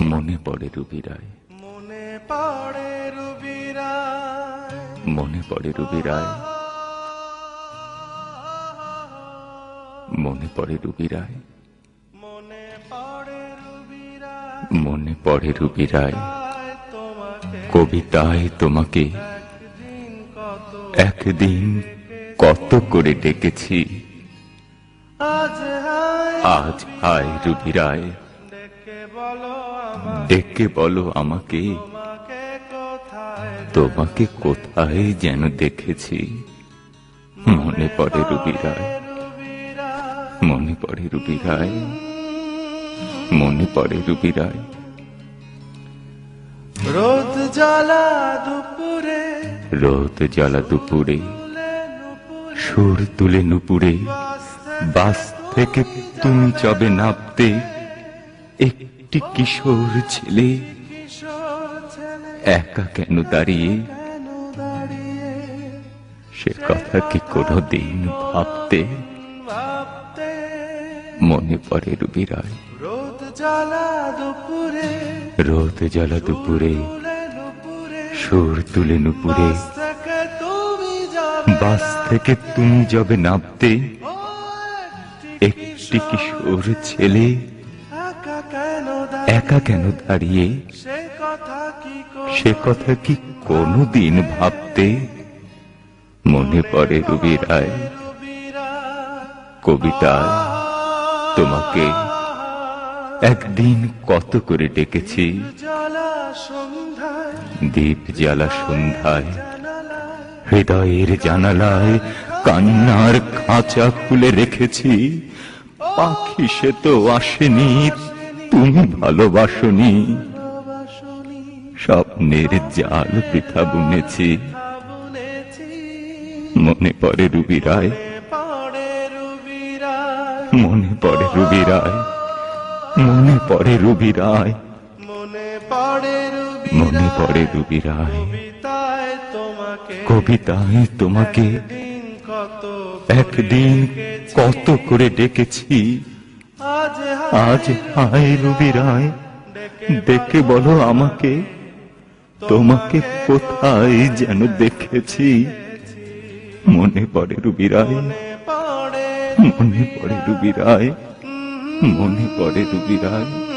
মনে পড়ে রুবি রায় মনে পড়ে রুবিরা মনে পড়ে রুবি রায় মনে পড়ে রুবি রায় মনে পড়ে রুবিরা মনে পড়ে রুবি রায় কবিতায় তোমাকে একদিন কত করে ডেকেছি। আজ হায় আজ হায় রুবি রায় বলো ডেকে বলো আমাকে তোমাকে কোথায় যেন দেখেছি? মনে পড়ে রুবি রায় মনে পড়ে রুবি রায় মনে পড়ে রুবি রায় রোদ জ্বালা দুপুরে রোদ জ্বালা দুপুরে সুর তুলে নুপুরে বাস থেকে তুমি যাবে নামতে একটি কিশোর ছেলে। একা কেন দাঁড়িয়ে? সে কথা কি কোনোদিন ভাবতে মনে পড়ে রুবি রায় রোদ জ্বালা দুপুরে, সুর তুলে নুপুরে। বাস থেকে তুমি যাবে নামতে, একটি কিশোর ছেলে একা কেন দাঁড়িয়ে? সে কথা কি করে সে কথা কি কোনোদিন ভাবতে মনে পড়ে রুবি রায় কবিতায় তোমাকে একদিন কত করে ডেকেছি? দীপ জ্বালা সন্ধ্যায়, হৃদয়ের জানালায় কান্নার খাঁচা খুলে রেখেছি। পাখি সে তো আসেনি তুমি ভালোবাসনি। স্বপ্নের জাল পৃথা বুনেছি। মনে পড়ে রুবি রায় মনে পড়ে রুবি রায় মনে পড়ে রুবি রায় মনে পড়ে রুবি মনে পড়ে রুবি রায় কবিতায় তোমাকে একদিন কত করে ডেকেছি। আজ হায় রুবি রায় দেখে বলো আমাকে, তোমাকে কোথায় যেন দেখেছি। মনে পড়ে রুবি রায় মনে পড়ে রুবি রায় মনে পড়ে রুবি রায়